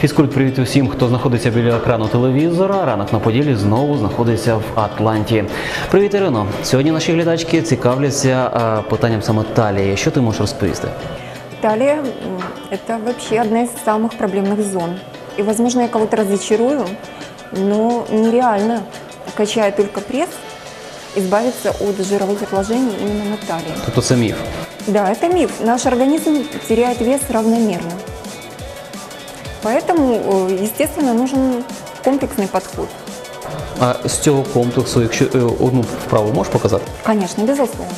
Фізкульт, привіт усім, хто знаходиться біля екрану телевізора. Ранок на поділі знову знаходиться в Атланті. Привіт, Ірино. Сьогодні наші глядачки цікавляться е, питанням саме талії. Що ти можеш розповісти? Талия м, – это вообще одна из самых проблемных зон. И, возможно, я кого-то разочарую, но нереально, качая только пресс, избавиться от жировых отложений именно на талии. Тобто це міф. Да, это миф. Наш организм теряет вес равномерно. Поэтому, э, естественно, нужен комплексный подход. А з цього комплексу, якщо е, одну вправу можеш показати? Конечно, безусловно.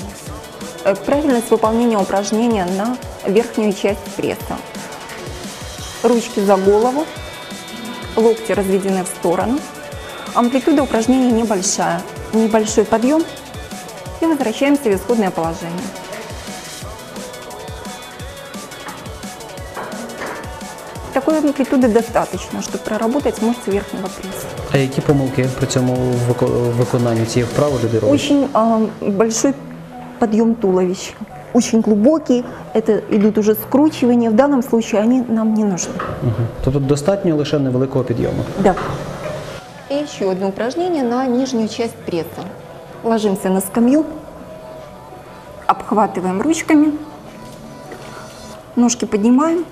Э, Правильность выполнения упражнения на верхнюю часть пресса. Ручки за голову, локти разведены в сторону. Амплитуда упражнения небольшая. Небольшой подъем и возвращаемся в исходное положение. Такой амплитуды достаточно, чтобы проработать мышцы верхнего пресса. А які помилки при цьому вико- виконанні цієї вправи люди роблять? Очень а, большой подъем туловища. Очень глубокий, это идут уже скручивания. В данном случае они нам не нужны. Мгм. Тобто достатньо лише невеликого підйому. Да. И еще одно упражнение на нижнюю часть пресса. Ложимся на скамью, обхватываем ручками, ножки поднимаем,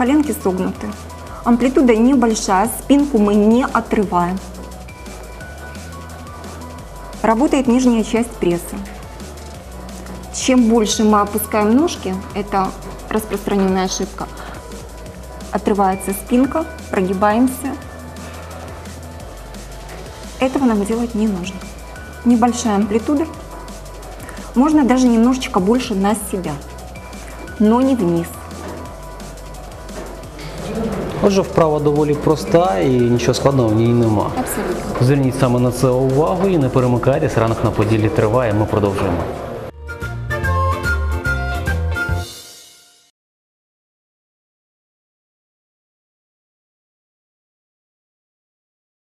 коленки согнуты. Амплитуда небольшая, спинку мы не отрываем. Работает нижняя часть пресса. Чем больше мы опускаем ножки, это распространенная ошибка, отрывается спинка, прогибаемся. Этого нам делать не нужно. Небольшая амплитуда. Можно даже немножечко больше на себя, но не вниз. Отже, вправа доволі проста і нічого складного в ній нема. Абсолютно. Зверніть саме на це увагу і не перемикайтесь. Ранок на поділі триває. Ми продовжуємо.